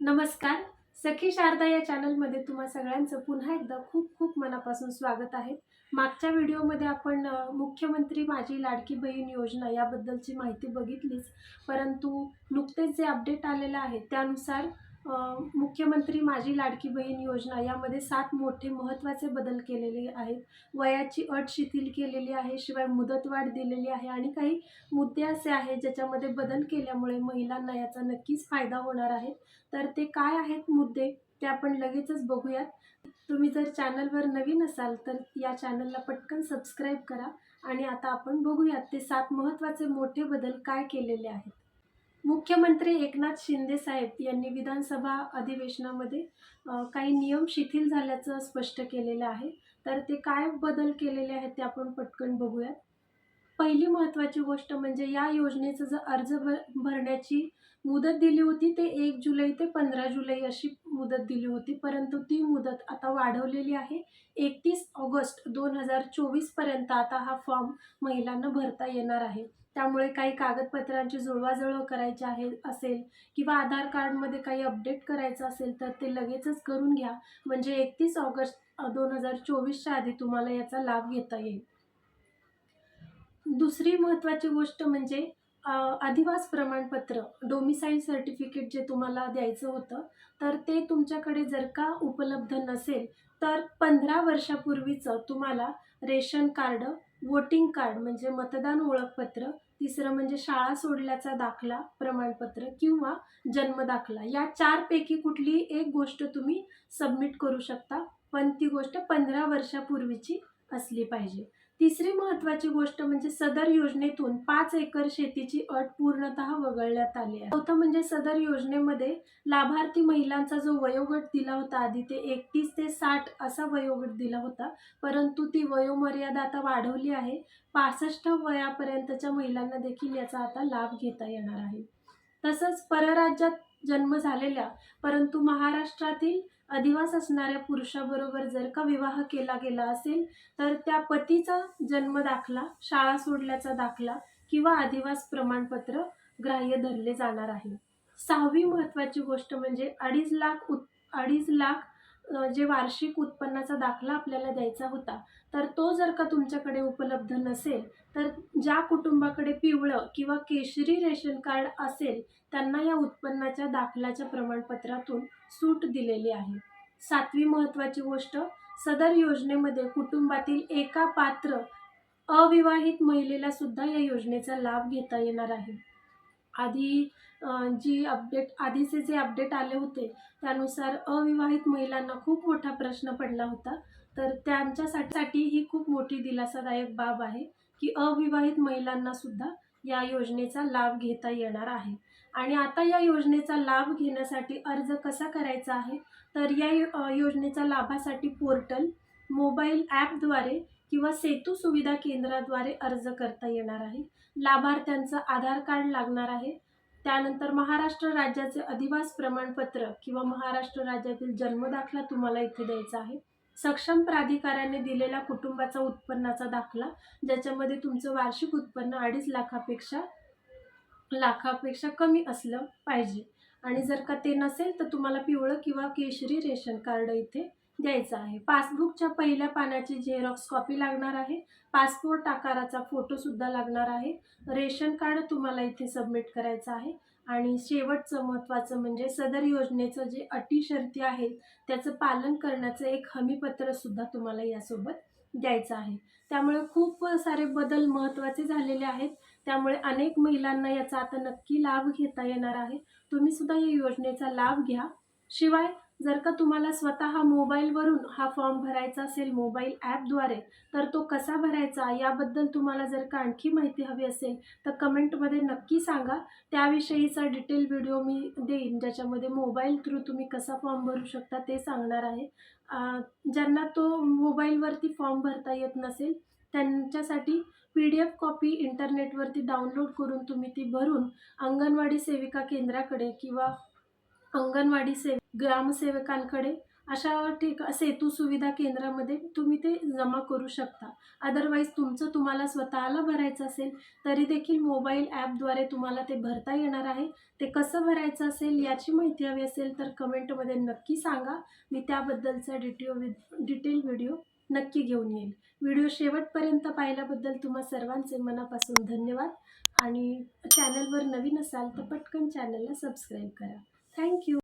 नमस्कार. सखी शारदा या चॅनलमध्ये तुम्हा सगळ्यांचं पुन्हा एकदा खूप खूप मनापासून स्वागत आहे. मागच्या व्हिडिओमध्ये आपण मुख्यमंत्री माझी लाडकी बहीण योजना याबद्दलची माहिती बघितलीच. परंतु नुकतेच जे अपडेट आलेलं आहे त्यानुसार मुख्यमंत्री माझी लाडकी बहीण योजना यामध्ये सात मोठे महत्त्वाचे बदल केलेले आहेत. वयाची अट शिथिल केलेली आहे शिवाय मुदतवाढ दिलेली आहे आणि काही मुद्दे असे आहेत ज्याच्यामध्ये बदल केल्यामुळे महिलांना याचा नक्कीच फायदा होणार आहे. तर ते काय आहेत मुद्दे ते आपण लगेचच बघूयात. तुम्ही जर चॅनलवर नवीन असाल तर या चॅनलला पटकन सबस्क्राईब करा आणि आता आपण बघूयात ते सात महत्त्वाचे मोठे बदल काय केलेले आहेत. मुख्यमंत्री एकनाथ शिंदे साहेब यांनी विधानसभा अधिवेशनामध्ये काही नियम शिथिल झाल्याचं स्पष्ट केलेलं आहे. तर ते काय बदल केलेले आहेत ते आपण पटकन बघूयात. पहिली महत्त्वाची गोष्ट म्हणजे या योजनेचं जर अर्ज भर भरण्याची मुदत दिली होती ते एक जुलै ते पंधरा जुलै अशी मुदत दिली होती. परंतु ती मुदत आता वाढवलेली आहे. एकतीस ऑगस्ट दोन हजार चोवीसपर्यंत आता हा फॉर्म महिलांना भरता येणार आहे. त्यामुळे काही कागदपत्रांची जुळवाजुळव करायची आहे असेल किंवा आधार कार्डमध्ये काही अपडेट करायचं असेल तर ते लगेचच करून घ्या. म्हणजे एकतीस ऑगस्ट दोन हजार चोवीसच्या आधी तुम्हाला याचा लाभ घेता येईल. दुसरी महत्त्वाची गोष्ट म्हणजे अधिवास प्रमाणपत्र डोमिसाईल सर्टिफिकेट जे तुम्हाला द्यायचं होतं तर ते तुमच्याकडे जर का उपलब्ध नसेल तर पंधरा वर्षापूर्वीचं तुम्हाला रेशन कार्ड वोटिंग कार्ड म्हणजे मतदान ओळखपत्र तिसरं म्हणजे शाळा सोडल्याचा दाखला प्रमाणपत्र किंवा जन्मदाखला या चारपैकी कुठलीही एक गोष्ट तुम्ही सबमिट करू शकता पण ती गोष्ट पंधरा वर्षापूर्वीची असली पाहिजे. तिसरी महत्त्वाची गोष्ट म्हणजे सदर योजनेतून पाच एकर शेतीची अट पूर्णतः वगळण्यात आली आहे. चौथं म्हणजे सदर योजनेमध्ये लाभार्थी महिलांचा जो वयोगट दिला होता आधी ते एकतीस ते साठ असा वयोगट दिला होता परंतु ती वयोमर्यादा आता वाढवली आहे. पासष्ट वयापर्यंतच्या महिलांना देखील याचा आता लाभ घेता येणार आहे. तसंच परराज्यात जन्म झालेल्या परंतु महाराष्ट्रातील अधिवास असणाऱ्या पुरुषाबरोबर जर का विवाह केला गेला असेल तर त्या पतीचा जन्म दाखला शाळा सोडल्याचा दाखला किंवा अधिवास प्रमाणपत्र ग्राह्य धरले जाणार आहे. सहावी महत्त्वाची गोष्ट म्हणजे अडीच लाख उत अडीच लाख जे वार्षिक उत्पन्नाचा दाखला आपल्याला द्यायचा होता तर तो जर का तुमच्याकडे उपलब्ध नसेल तर ज्या कुटुंबाकडे पिवळं किंवा केशरी रेशन कार्ड असेल त्यांना या उत्पन्नाच्या दाखल्याच्या प्रमाणपत्रातून सूट दिलेली आहे. सातवी महत्त्वाची गोष्ट सदर योजनेमध्ये कुटुंबातील एका पात्र अविवाहित महिलेला सुद्धा या योजनेचा लाभ घेता येणार आहे. आधी जी अपडेट आधीचे जे अपडेट आले होते त्यानुसार अविवाहित महिलांना खूप मोठा प्रश्न पडला होता. तर त्यांच्यासाठी ही खूप मोठी दिलासादायक बाब आहे की अविवाहित महिलांना सुद्धा या योजनेचा लाभ घेता येणार आहे. आणि आता या योजनेचा लाभ घेण्यासाठी अर्ज कसा करायचा आहे? तर या योजनेचा लाभासाठी पोर्टल मोबाईल ॲपद्वारे किंवा सेतू सुविधा केंद्राद्वारे अर्ज करता येणार आहे. लाभार्थ्यांचं आधार कार्ड लागणार आहे. त्यानंतर महाराष्ट्र राज्याचे अधिवास प्रमाणपत्र किंवा महाराष्ट्र राज्यातील जन्मदाखला तुम्हाला इथे द्यायचा आहे. सक्षम प्राधिकाऱ्याने दिलेला कुटुंबाचा उत्पन्नाचा दाखला ज्याच्यामध्ये तुमचं वार्षिक उत्पन्न अडीच लाखापेक्षा लाखापेक्षा कमी असलं पाहिजे. आणि जर का ते नसेल तर तुम्हाला पिवळं किंवा केशरी रेशन कार्ड इथे द्यायचं आहे. पासबुकच्या पहिल्या पानाची झेरॉक्स कॉपी लागणार आहे. पासपोर्ट आकाराचा फोटोसुद्धा लागणार आहे. रेशन कार्ड तुम्हाला इथे सबमिट करायचं आहे. आणि शेवटचं महत्त्वाचं म्हणजे सदर योजनेचं जे अटी शर्ती आहेत त्याचं पालन करण्याचं एक हमीपत्रसुद्धा तुम्हाला यासोबत द्यायचं आहे. त्यामुळे खूप सारे बदल महत्त्वाचे झालेले आहेत. त्यामुळे अनेक महिलांना याचा आता नक्की लाभ घेता येणार आहे. तुम्ही सुद्धा या योजनेचा लाभ घ्या. शिवाय जर का तुम्हाला स्वतः मोबाईलवरून हा फॉर्म भरायचा असेल मोबाईल ॲपद्वारे तर तो कसा भरायचा याबद्दल तुम्हाला जर का आणखी माहिती हवी असेल तर कमेंटमध्ये नक्की सांगा. त्याविषयीचा डिटेल व्हिडिओ मी देईन ज्याच्यामध्ये मोबाईल थ्रू तुम्ही कसा फॉर्म भरू शकता ते सांगणार आहे. ज्यांना तो मोबाईलवरती फॉर्म भरता येत नसेल त्यांच्यासाठी पी डी एफ कॉपी इंटरनेटवरती डाउनलोड करून तुम्ही ती भरून अंगणवाडी सेविका केंद्राकडे किंवा अंगणवाडी सेव ग्रामसेवकांकडे अशा ठिक सेतू सुविधा केंद्रामध्ये तुम्ही ते जमा करू शकता. अदरवाईज तुमचं तुम्हाला स्वतःला भरायचं असेल तरी देखील मोबाईल ॲपद्वारे तुम्हाला ते भरता येणार आहे. ते कसं भरायचं असेल याची माहिती हवी असेल तर कमेंटमध्ये नक्की सांगा. मी त्याबद्दलचा डिटिओ डिटेल व्हिडिओ नक्की घेऊन येईल. व्हिडिओ शेवटपर्यंत पाहिल्याबद्दल तुम्हा सर्वांचे मनापासून धन्यवाद. आणि चॅनलवर नवीन असाल तर पटकन चॅनलला सबस्क्राईब करा. थँक्यू